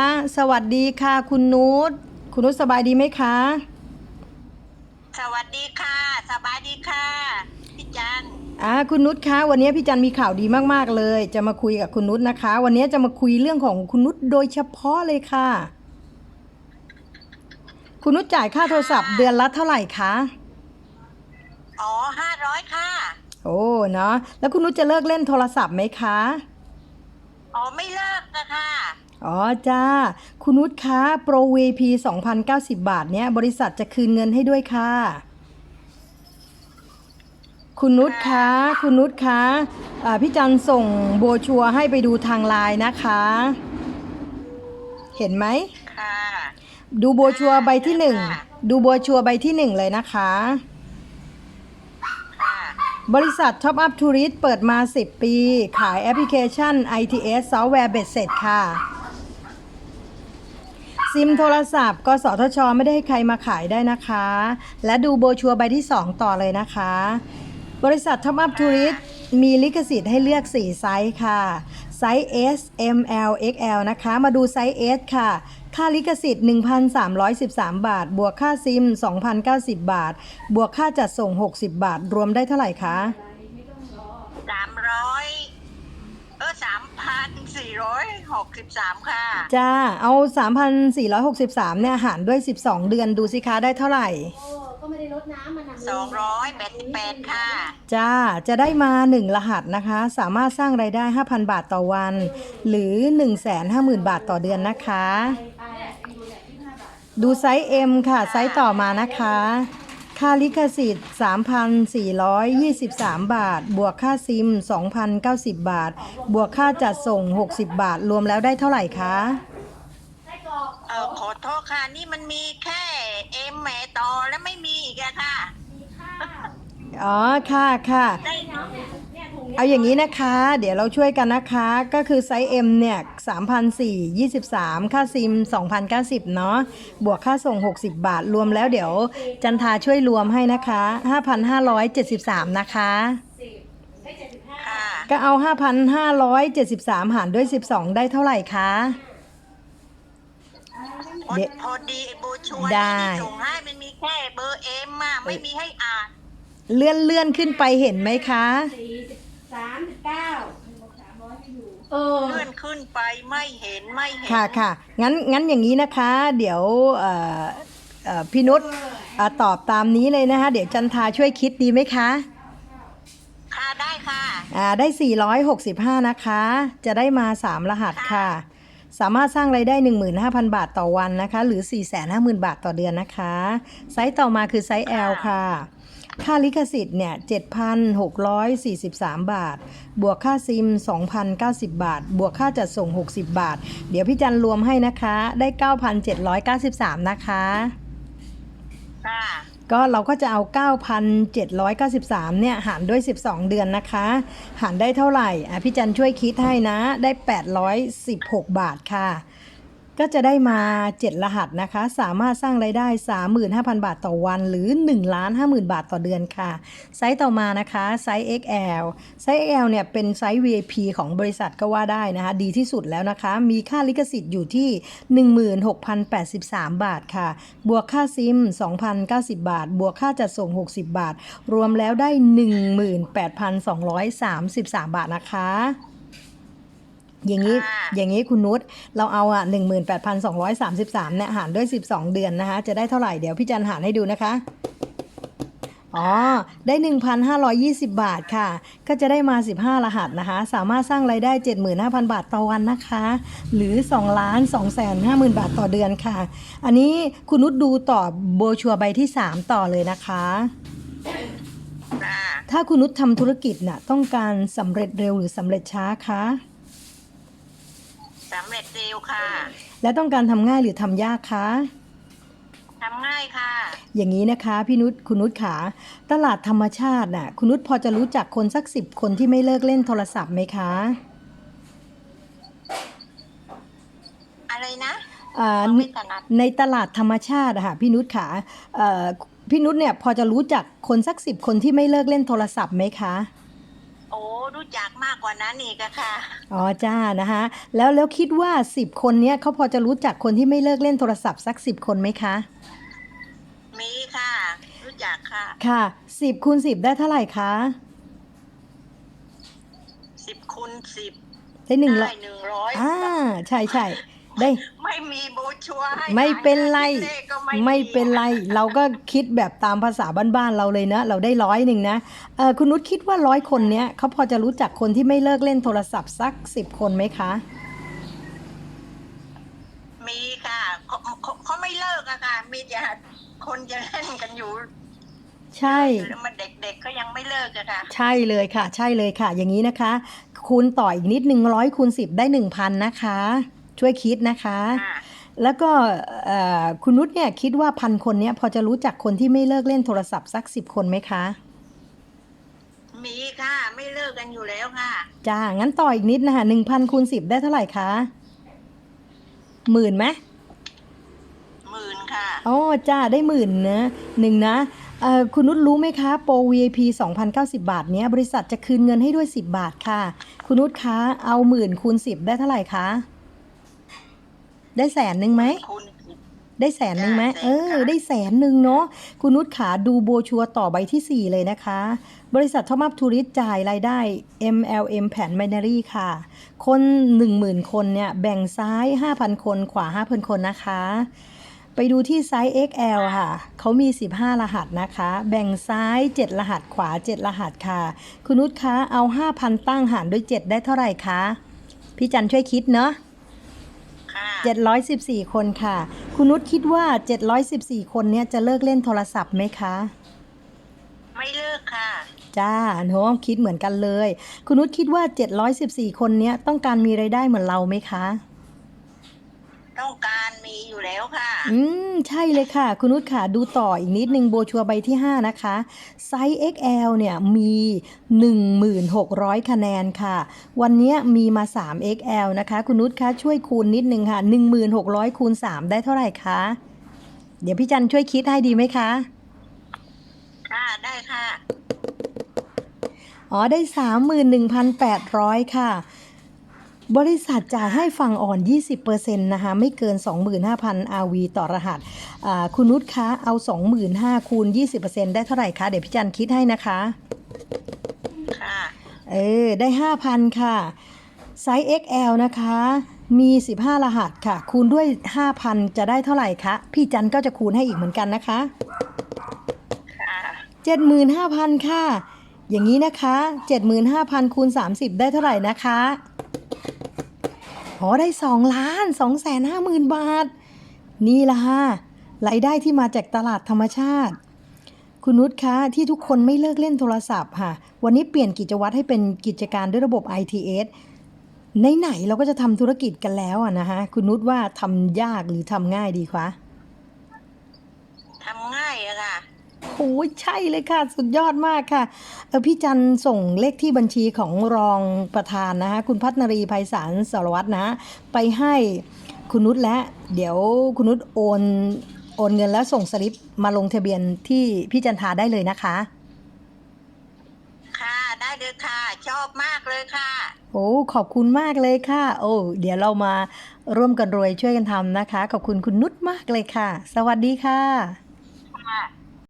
ค่ะสวัสดีค่ะ คุณนุชคุณนุชสบายดีไหมคะ สวัสดีค่ะ สบายดีค่ะพี่จันอ่าคุณนุชคะวันนี้พี่จันมีข่าวดีมากๆเลย จะมาคุยกับคุณนุชนะคะ วันนี้จะมาคุยเรื่องของคุณนุชโดยเฉพาะเลยค่ะ คุณนุชจ่ายค่าโทรศัพท์เดือนละเท่าไหร่คะอ๋อห้าร้อยค่ะ โอ้เนาะแล้วคุณนุชจะเลิกเล่นโทรศัพท์ไหมคะอ๋อไม่เลิกนะคะ อ๋อจ้า คุณนุชคะโปร VP 2,090 บาทเนี้ยบริษัทจะคืนเงินให้ด้วยค่ะ คุณนุชคะ คุณนุชคะอ่าพี่จันส่งโบรชัวร์ให้ไปดูทางไลน์นะคะ เห็นไหมค่ะดูโบรชัวร์ใบที่หนึ่งค่ะดูโบรชัวร์ใบที่หนึ่งเลยนะคะค่ะบริษัท Top Up Tourist เปิดมา 10 ปี ขายแอปพลิเคชัน ITS ซอฟต์แวร์เบ็ดเสร็จค่ะ ซิมโทรศัพท์กสทช ไม่ได้ให้ใครมาขายได้นะคะ และดูโบชัวใบที่ 2 ต่อเลยนะคะ บริษัท Top Up Tourist มีลิขสิทธิ์ให้เลือก 4 ไซส์ค่ะ ไซส์ S M L X L นะคะ มาดูไซส์ S ค่ะ ค่าลิขสิทธิ์ 1,313 บาท บวกค่าซิม 2,090 บาท บวกค่าจัดส่ง 60 บาท รวมได้เท่าไหร่คะ สามร้อยเออสามพัน สี่ร้อยหกสิบสามค่ะ จ้า เอา 3,463 เนี่ย หารด้วย 12 เดือนดูสิคะได้เท่าไหร่ โอ้ก็ไม่ได้ลดน้ำมันนะสองร้อยแปดสิบแปดค่ะ จ้า จะได้มา 1 รหัสนะคะ สามารถสร้างไรายได้ 5,000 บาทต่อวัน หรือ 150,000 บาทต่อเดือนนะคะ ไปดูแลที่ห้าบาท ดูไซส์ M ค่ะ ไซส์ต่อมานะคะ ค่าลิขสิทธิ์ 3,423 บาท บวกค่าซิม 2,090 บาท บวกค่าจัดส่ง 60 บาท รวมแล้วได้เท่าไหร่คะไส้กรอกเออขอโทษค่ะ นี่มันมีแค่เอ็มแหมต่อแล้วไม่มีอีกอะค่ะมีข้าวอ๋อ ค่ะค่ะ ได้น้ำ เนี่ยเนี่ยถุงนี้เอาอย่างนี้นะคะ เดี๋ยวเราช่วยกันนะคะ ก็คือไซส์ M เนี่ย3,423 ค่าซิม 2,090 เนาะ บวกค่าส่ง 60 บาท รวมแล้วเดี๋ยวจันทาช่วยรวมให้นะคะ 5,573 นะคะสิบได้เจ็ดสิบห้าค่ะก็เอา 5,573 หารด้วย 12 ได้เท่าไหร่คะพอเดี๋ยวพอดีไอ้โบชัวร์ได้ที่ส่งให้มันมีแค่เบอร์เอ็มอะไม่มีให้อ่าน เลื่อนเลื่อนขึ้นไปเห็นไหมคะ สี่สิบสามสิบเก้าสามร้อยไม่อยู่เออ เลื่อนขึ้นไปไม่เห็นไม่เห็นค่ะค่ะงั้นงั้นอย่างนี้นะคะ เดี๋ยวเอ่อเอ่อพี่นุชเอ่อตอบตามนี้เลยนะคะ เดี๋ยวจันทาช่วยคิดดีไหมคะค่ะได้ค่ะ อ่าได้ 465 นะคะ จะได้มา 3 รหัสค่ะ สามารถสร้างไรายได้ 15,000 บาทต่อวันนะคะ หรือ 450,000 บาทต่อเดือนนะคะ ไซส์ต่อมาคือไซส์ L ค่ะ ค่าลิขสิทธิ์เนี่ย7,643 บาท บวกค่าซิม 2,090 บาท บวกค่าจัดส่ง 60 บาท เดี๋ยวพี่จันรวมให้นะคะ ได้ 9,793 นะคะ ค่ะก็เราก็จะเอา 9,793 เนี่ย หารด้วย 12 เดือนนะคะ หารได้เท่าไหร่ อะพี่จันช่วยคิดให้นะ ได้ 816 บาทค่ะ ก็จะได้มา 7 รหัสนะคะ สามารถสร้างไรายได้ 35,000 บาทต่อวัน หรือ1ล้าน50,000 บาทต่อเดือนค่ะ ไซส์ต่อมานะคะไซส์ XL ไซส์ XL เนี่ยเป็นไซส์ VIP ของบริษัทก็ว่าได้นะคะ ดีที่สุดแล้วนะคะ มีค่าลิขสิทธิ์อยู่ที่ 16,083 บาทค่ะ บวกค่าซิม 2,090 บาท บวกค่าจัดส่ง 60 บาท รวมแล้วได้ 18,233 บาทนะคะ อย่างนี้ค่ะอย่างนี้คุณนุชเราเอาอะ18,233เนี่ยหารด้วย12เดือนนะคะ จะได้เท่าไหร่เดี๋ยวพี่จันหารให้ดูนะคะ อ๋อ ได้ 1,520 บาทค่ะ ก็จะได้มา 15 รหัสนะคะ สามารถสร้างไรายได้ 75,000 บาทต่อวันนะคะ หรือ2ล้าน2แสน50,000 บาทต่อเดือนค่ะ อันนี้คุณนุชดูต่อโบรชัวร์ใบที่ 3 ต่อเลยนะคะค่ะถ้าคุณนุชทำธุรกิจน่ะต้องการสำเร็จเร็วหรือสำเร็จช้าคะ สำเร็จเร็วค่ะ และต้องการทำง่ายหรือทำยากคะทำง่ายค่ะ อย่างนี้นะคะพี่นุชคุณนุชขา ตลาดธรรมชาติน่ะ คุณนุชพอจะรู้จักคนสักสิบคนที่ไม่เลิกเล่นโทรศัพท์ไหมคะ อะไรนะอ่าฟังไม่ถนัดในตลาดธรรมชาติอะค่ะพี่นุชขาเอ่อพี่นุชเนี่ยพอจะรู้จักคนสักสิบคนที่ไม่เลิกเล่นโทรศัพท์ไหมคะโอ้ รู้จักมากกว่านั้นอีกอะค่ะอ๋อจ้านะคะ แล้วแล้วคิดว่า10คนเนี้ยเขาพอจะรู้จักคนที่ไม่เลิกเล่นโทรศัพท์สัก10คนไหมคะ มีค่ะ รู้จักค่ะ ค่ะ10คูณ10ได้เท่าไหร่คะสิบคูณสิบได้หนึ่งร้อได้ยหนึ่งร้อยอ่าใช่ใช่ได้ ไม่มีโบชัวร์ให้ไม่เป็นไรหาคิดเลขก็ไม่ไม่เป็นไร เราก็คิดแบบตามภาษาบ้านๆเราเลยนะ เราได้ร้อยหนึ่งนะเออคุณนุชคิดว่าร้อยคนเนี้ยเขาพอจะรู้จักคนที่ไม่เลิกเล่นโทรศัพท์สักสิบคนไหมคะ มีค่ะเขาเขาเขาไม่เลิกอะค่ะ มีแต่คนจะเล่นกันอยู่ใช่มันเด็กๆก็ยังไม่เลิกอะค่ะ ใช่เลยค่ะ ใช่เลยค่ะ อย่างนี้นะคะ คูณต่ออีกนิดนึงร้อยคูณสิบได้หนึ่งพันนะคะ ช่วยคิดนะคะค่ะแล้วก็เอ่อคุณนุชเนี่ยคิดว่าพันคนเนี้ยพอจะรู้จักคนที่ไม่เลิกเล่นโทรศัพท์สักสิบคนไหมคะ มีค่ะไม่เลิกกันอยู่แล้วค่ะ จ้า งั้นต่ออีกนิดนะคะหนึ่งพันคูณสิบได้เท่าไหร่คะหมื่นไหมหมื่นค่ะอ๋อจ้าได้หมื่นนะหนึ่งนะเอ่อคุณนุชรู้ไหมคะ โปร VIP 2,090 บาท เนี้ย บริษัทจะคืนเงินให้ด้วย 10 บาทค่ะ คุณนุชคะ เอาหมื่นคูณ 10 ได้เท่าไหร่คะ ได้แสนหนึ่งไหม คุณได้แสนหนึ่งไหมได้แสนเออค่ะได้แสนหนึ่งเนาะคุณนุชขาดูโบชัวร์ต่อใบที่ 4 เลยนะคะ บริษัททอมัพทูริสจ่ายรายได้ MLM แผนไมนารีค่ะ คน 10,000 คนเนี่ย แบ่งซ้าย 5,000 คนขวา 5,000 คนนะคะ ไปดูที่ไซส์ XL ค่ะ เขามี 15 รหัสนะคะ แบ่งซ้าย 7 รหัสขวา 7 รหัสค่ะ คุณนุชคะเอา 5,000 ตั้งหารด้วย 7 ได้เท่าไหร่คะ พี่จันช่วยคิดเนาะค่ะ 714 คนค่ะ คุณนุชคิดว่า 714 คนเนี้ยจะเลิกเล่นโทรศัพท์ไหมคะ ไม่เลิกค่ะ จ้าเนอะคิดเหมือนกันเลย คุณนุชคิดว่า 714 คนเนี้ยต้องการมีไรายได้เหมือนเราไหมคะ ต้องการมี อยู่แล้วค่ะ อืม ใช่เลยค่ะ คุณนุชค่ะดูต่ออีกนิดนึงโบชัวร์ใบที่ 5 นะคะ ไซส์ XL เนี่ยมี 1,600 คะแนนค่ะ วันเนี้ยมีมา 3 XL นะคะ คุณนุชคะช่วยคูณนิดนึงค่ะ 1,600 คูณ 3 ได้เท่าไหร่คะ เดี๋ยวพี่จันช่วยคิดให้ดีไหมคะ ค่ะได้ค่ะ อ๋อได้ 31,800 ค่ะ บริษัทจ่ายให้ฝั่งอ่อน 20%นะคะ ไม่เกิน 25,000 RV ต่อรหัสอ่าคุณนุชคะ เอา 25,000คูณ 20%ได้เท่าไหร่คะ เดี๋ยวพี่จันคิดให้นะคะ ค่ะ เออ ได้ 5,000 ค่ะ ไซส์ XL นะคะ มี 15 รหัสค่ะ คูณด้วย 5,000 จะได้เท่าไหร่คะ พี่จันก็จะคูณให้อีกเหมือนกันนะคะ ค่ะ 75,000 ค่ะ อย่างนี้นะคะ 75,000คูณ30 ได้เท่าไหร่นะคะ อ๋อได้2ล้าน2แสน5หมื่นบาท นี่ละฮะรายได้ที่มาจากตลาดธรรมชาติ คุณนุชคะที่ทุกคนไม่เลิกเล่นโทรศัพท์ค่ะ วันนี้เปลี่ยนกิจวัตรให้เป็นกิจการด้วยระบบ ITS ไหนๆเราก็จะทำธุรกิจกันแล้วอะนะคะคุณนุชว่าทำยากหรือทำง่ายดีคะทำง่ายอะค่ะ โอ้ยใช่เลยค่ะ สุดยอดมากค่ะเออพี่จันส่งเลขที่บัญชีของรองประธานนะคะคุณพัฒนรีภัยสารสารวัตรนะ ไปให้คุณนุชและเดี๋ยวคุณนุชโอนโอนเงินแล้วส่งสลิปมาลงทะเบียนที่พี่จันทาได้เลยนะคะ ค่ะได้เลยค่ะ ชอบมากเลยค่ะ โอ้ขอบคุณมากเลยค่ะ โอ้เดี๋ยวเรามาร่วมกันรวยช่วยกันทำนะคะ ขอบคุณคุณนุชมากเลยค่ะ สวัสดีค่ะ ค่ะ